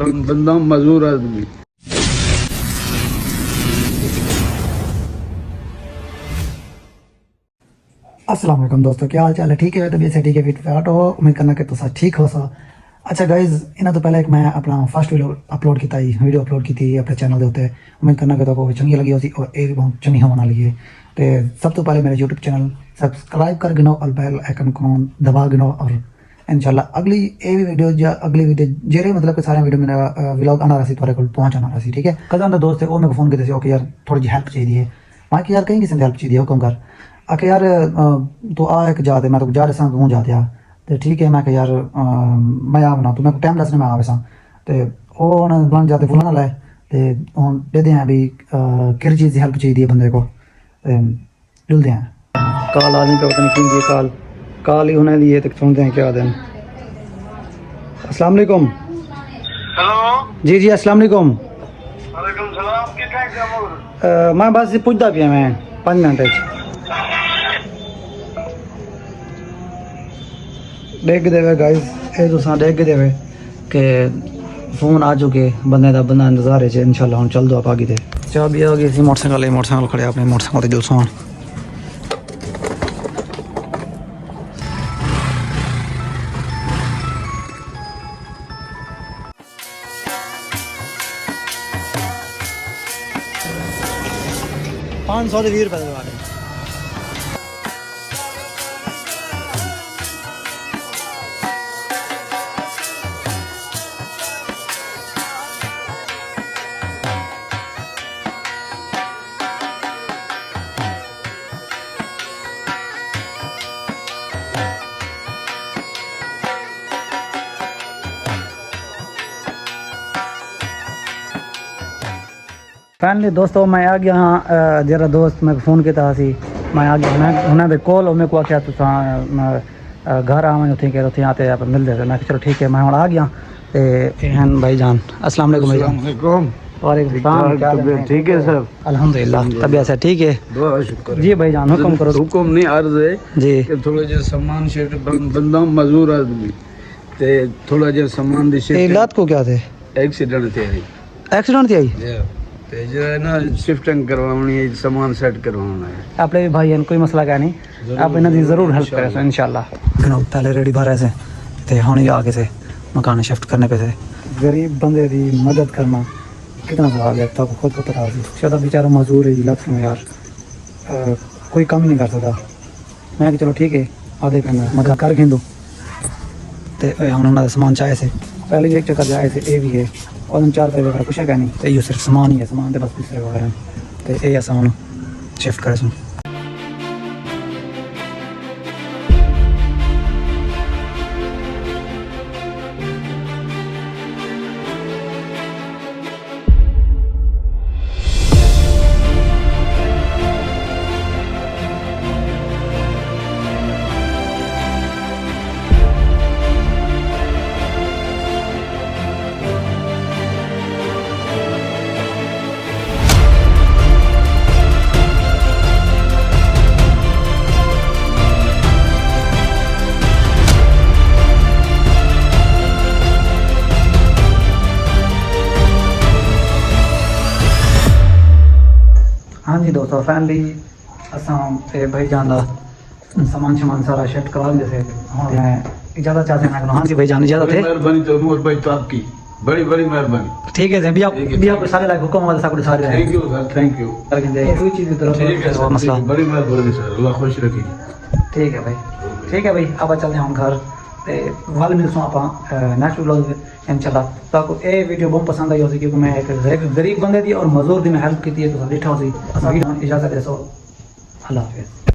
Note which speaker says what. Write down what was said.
Speaker 1: بندہ مزور آدمی۔
Speaker 2: السلام علیکم دوستو، کیا حال چال ہے؟ ٹھیک ہے، طبیعت سے ٹھیک ہے فٹ فیٹ ہو۔ امید کرنا کہ تسا ٹھیک ہو سا اچھا گائز انہاں تو پہلے ایک میں اپنا فرسٹ ویڈیو اپلوڈ کیتا ہی ویڈیو اپلوڈ کیتی اپنے چینل دے اوتے امید کرنا کہ تو چنگی لگی ہوسی اور اے بہت چنگی ہون والی ہے۔ تے سب تو پہلے میرے یوٹیوب چینل سبسکرائب کر گنو اور بیل آئکن کو دبا گنو اور इनशाला अगली ये भी वीडियो या अगली वीडियो जेरे मतलब कि सारे वीडियो मेरा व्लॉग आना रहा सी थोड़े को पहुंच आना रहा सी ठीक है कदा उनका दोस्त है वो मेरे फोन किया ओके यार थोड़ी जी हेल्प चाहिए मैं कि यार कहीं किसी ने हेल्प चाहिए हुक्म कर आके यार तो आ एक जाते मैं तो जा रहा हूँ जा दिया ਤੇ ਠੀਕ ਹੈ ਮੈਂ ਕਿ ਯਾਰ ਮੈਂ ਆ ਬਣਾ ਤੂੰ ਮੈਂ ਟਾਈਮ ਦੱਸਣੇ ਮੈਂ ਆਵੇ ਸਾਂ ਤੇ ਉਹ ਹੁਣ ਬਣ ਜਾ ਤੇ ਫੁਲਾਣਾ ਲੈ ਤੇ ਹੁਣ ਦੇਦੇ ਆ ਵੀ ਕਿਰ ਚੀਜ਼ ਦੀ ਹੈਲਪ ਚਾਹੀਦੀ ਹੈ ਬੰਦੇ ਕੋ ਤੇ ਜੁਲਦੇ ਆ ਕਾਲ ਆ ਨਹੀਂ ਪਤਾ ਨਹੀਂ ਕਿੰਦੀ ਕਾਲ काल काल ही होने लिए तो सुनते हैं क्या दिन अस्सलाम वालेकुम हेलो जी जी अस्सलाम वालेकुम वालेकुम
Speaker 1: सलाम कितना काम हो
Speaker 2: ਅ, ਮੈਂ ਬਸ ਪੁੱਛਦਾ ਪਿਆ ਮੈਂ 5 ਮਿੰਟ ਵਿੱਚ ਡਿੱਗ ਦੇਵੇ ਗਾਇਸ ਇਹ ਤੁਸੀਂ ਡਿੱਗ ਦੇਵੇ ਕਿ ਫੋਨ ਆ ਚੁੱਕੇ ਬੰਦੇ ਦਾ ਬੰਦਾ ਇੰਤਜ਼ਾਰ ਹੈ ਚ ਇਨਸ਼ਾਅੱਲਾ ਹੁਣ ਚੱਲ ਦੋ ਆਪਾਂ ਅੱਗੇ ਤੇ ਚਾਹ ਵੀ ਆ ਗਈ ਸੀ ਮੋਟਰਸਾਈਕਲ ਲਈ ਮੋਟਰਸਾਈਕਲ ਖੜੇ ਆਪਣੇ ਮੋਟਰਸਾਈਕਲ ਤੇ ਜਲਸੋਂ પાંચસો થી વીસ રૂપિયા فائنلی دوستو میں آ گیا ہاں جرا دوست میں فون کیتا ہاں سی۔ میں آ گیا میں انہاں دے کال میں کو تو ساں گھر آویں اتھے کہ اتھے آتے آپ مل دے میں چلو ٹھیک ہے میں ہن آ گیا تے ہن بھائی جان السلام علیکم السلام
Speaker 1: علیکم۔
Speaker 2: وعلیکم السلام ٹھیک ہے سر الحمدللہ طبیعت سے ٹھیک ہے۔
Speaker 1: دعا شکر جی
Speaker 2: بھائی جان حکم کرو۔
Speaker 1: حکم نہیں عرض ہے
Speaker 2: جی۔ کہ
Speaker 1: تھوڑا جے سامان شیٹ بندہ مزدور آدمی تے تھوڑا جے سامان دی شیٹ اولاد
Speaker 2: کو کیا تھے؟
Speaker 1: ایکسیڈنٹ تھی
Speaker 2: ایکسیڈنٹ تھی آئی؟
Speaker 1: ਜਿਹਾ ਸਮਾਨ ਦੀ ये ਸ਼ਿਫਟ इलाज को क्या थे ਐਕਸੀਡੈਂਟ ਤੇ ਆਈ एक्सीडेंट थी आई ਤੇ ਜਿਹੜਾ ਨਾ ਸ਼ਿਫਟਿੰਗ ਕਰਵਾਉਣੀ ਹੈ ਸਮਾਨ ਸੈੱਟ ਕਰਵਾਉਣਾ ਹੈ
Speaker 2: आपने भी भाई हैं कोई मसला क्या नहीं
Speaker 1: आप इन्हें दी जरूर हेल्प करें सो
Speaker 2: इंशाल्लाह पहले रेडी बाहर से ते हुन ही आगे से मकान शिफ्ट करने पे थे गरीब बंदे दी मदद करना कितना सवाल है तब खुद को पता सी शायद बेचारा मजदूर है लग में यार अ, कोई काम ही नहीं कर सकता मैं कि चलो ठीक है आधे करना मदद कर खिंदो ਤੇ ਇਹ ਹੁਣ ਉਹਨਾਂ ਦਾ ਸਮਾਨ ਚਾਹੇ ਸੀ ਪਹਿਲੇ ਵੀ ਇੱਕ ਚੱਕਰ ਜਾਏ ਸੀ ਇਹ ਵੀ ਹੈ ਉਹਨਾਂ ਚਾਰ ਰੁਪਏ ਵਗੈਰਾ ਕੁਛ ਹੈਗਾ ਨਹੀਂ ਤੇ ਇਹ ਸਮਾਨ ਹੀ ਹੈ ਸਮਾਨ ਤੇ ਬਸ ਪਿਛਲੇ ਵਗੈਰਾ ਤੇ ਇਹ ਅਸਾਂ ਹੁਣ ਸ਼ਿਫਟ ਕਰ ਸਨ ہاں جی دوستو فیملی اساں تے بھائی جان دا سامان شمان سارا شٹ کرا دے سے ہن زیادہ چاہتے ہیں ہاں جی بھائی جان زیادہ تھے
Speaker 1: مہربانی تو مور بھائی تو آپ کی۔ بڑی بڑی مہربانی۔
Speaker 2: ٹھیک ہے جی، بھی آپ بھی آپ سارے لائک حکم والے سارے۔ Thank
Speaker 1: you sir thank you
Speaker 2: کوئی چیز کی طرف مسئلہ۔
Speaker 1: بڑی مہربانی سر۔ اللہ خوش رکھے۔
Speaker 2: ٹھیک ہے بھائی۔ ٹھیک ہے بھائی اب چلتے ہیں ہم گھر۔ ਆਪਾਂ ਚੱਲਦੇ ਹਾਂ ਹੁਣ ਤੇ ਵੱਲ ਮਿਲਸੋਂ ਆਪਾਂ ਨੈਕਸਟ ਵਲੌਗ ਇਨਸ਼ਾਅੱਲਾ ਤੁਹਾਨੂੰ ਇਹ ਵੀਡੀਓ ਬਹੁਤ ਪਸੰਦ ਆਈ ਹੋਵੇਗੀ ਕਿਉਂਕਿ ਮੈਂ ਇੱਕ ਗਰੀਬ ਬੰਦੇ ਦੀ ਔਰ ਮਜ਼ਦੂਰ ਦੀ ਮੈਂ ਹੈਲਪ ਕੀਤੀ ਹੈ, ਤੁਸੀਂ ਦੇਖਿਆ ਹੋਵੇਗੀ ਅਸਾਂ ਇਜਾਜ਼ਤ ਦੇ ਅੱਲਾਹ ਹਾਫਿਜ਼।